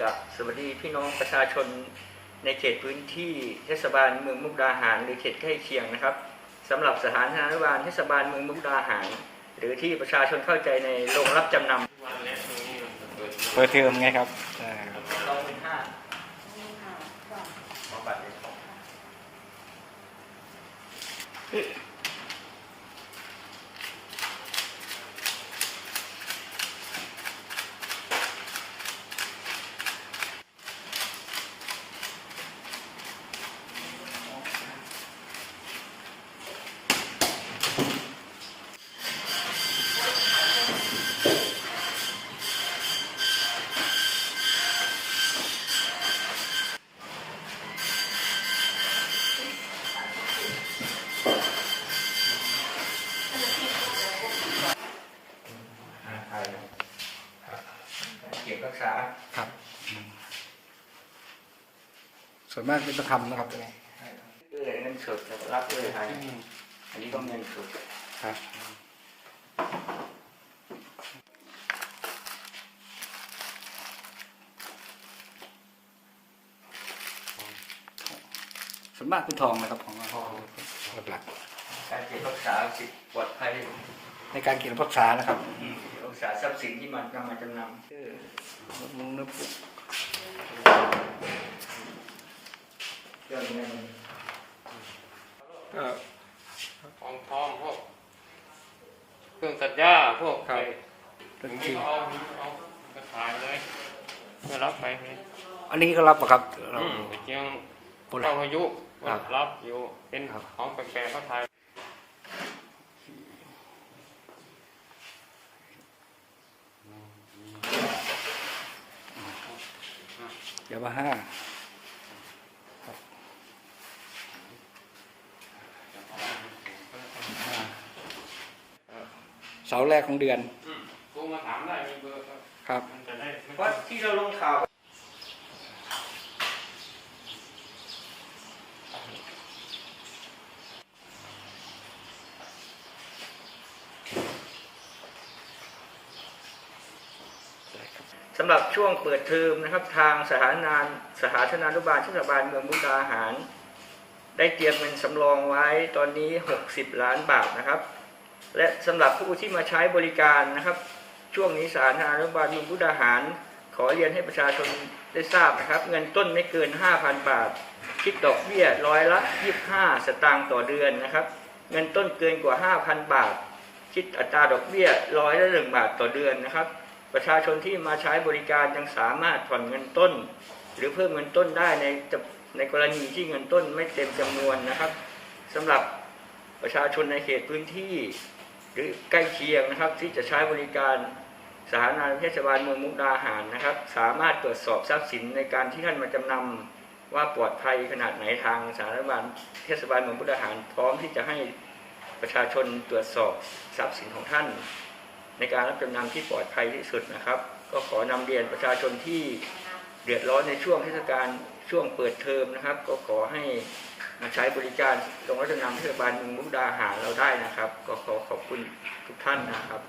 วัสดีพี่น้องประชาชนในเขตพื้นที่เทศบาลเมืองมุกดาหารหรือเขตใกล้เคียงนะครับสำหรับสถานธนานุบาลเทศบาลเมืองมุกดาหาร หรือที่ประชาชนเข้าใจในโรงรับจำนำวันนี้ตรงนี้มันเปิดเปิดเทอมไงครับอ่าสองหมื่นห้าขอบัตรเลย หาใครนะเก็บรักษา ครับอืม ส่วนมากเป็นต้องทำนะครับเออเงินสดรับเลยให้อันนี้ก็เงินสดครับส่วนมากเป็นทองนะครับของเราหลักการเก็บรักษาสิทธิ์ปลอดภัยๆในการเก็บรักษานะครับอืมรักษาทรัพย์สินที่มันนำมาจำนำเออมุงเนื้อปุ๊ บเรื่องเงินก็ของทองพวกเครื่องตัดหญ้าพวกครับ ไอ้เรื่องถึงจริที่งเขาเอาเอากระถายเลยเพื่อรับไปเลยอันนี้ก็รับปะครับเราอืมเจียงคนเข้าพายุครับ รับอยู่เป็นครับของแปลกๆเขาถ่ายยามาฮ่า เสาร์แรกของเดือนอืมกูมาถามได้มีเบอร์ครับครับ มันจะได้ไม่เพราะที่เราลงข่าวสำหรับช่วงเปิดเทอมนะครับทางสถานนานสถานธนานุบาลเทศบาลเมืองมุกดาหาร ได้เตรียมเงินสำรองไว้ตอนนี้ 60 ล้านบาทนะครับ และสำหรับผู้ที่มาใช้บริการนะครับ ช่วงนี้สาธานุบาลมืองมุกดาหาร ขอเรียนให้ประชาชนได้ทราบนะครับ เงินต้นไม่เกิน 5,000 บาท คิดดอกเบี้ยร้อยละ 25 สตางค์ต่อเดือนนะครับ เงินต้นเกินกว่า 5,000 บาท คิดอัตราดอกเบี้ยร้อยละหนึ่งบาทต่อเดือนนะครับ ประชาชนที่มาใช้บริการยังสามารถผ่อนเงินต้น หรือเพิ่มเงินต้นได้ในในกรณีที่เงินต้นไม่เต็มจำนวนนะครับสำหรับ ประชาชนในเขตพื้นที่ หรือใกล้เคียงนะครับ ที่จะใช้บริการสาธารณเทศบาลเมืองมุกดาหารนะครับ สามารถตรวจสอบทรัพย์สินในการที่ท่านมาจำนำว่าปลอดภัยขนาดไหนทางสาธารณบาลเทศบาลเมืองมุกดาหาร พร้อมที่จะให้ประชาชนตรวจสอบทรัพย์สินของท่าน ในการรับจำนำที่ปลอดภัยที่สุดนะครับ ก็ขอนำเรียนประชาชนที่เดือดร้อนในช่วงเทศกาลช่วงเปิดเทอมนะครับ ก็ขอให้ มาใช้บริการโรงรับจำนำเทศบาลเมืองมุกดาหารเราได้นะครับ ก็ขอขอบคุณทุกท่านนะครับ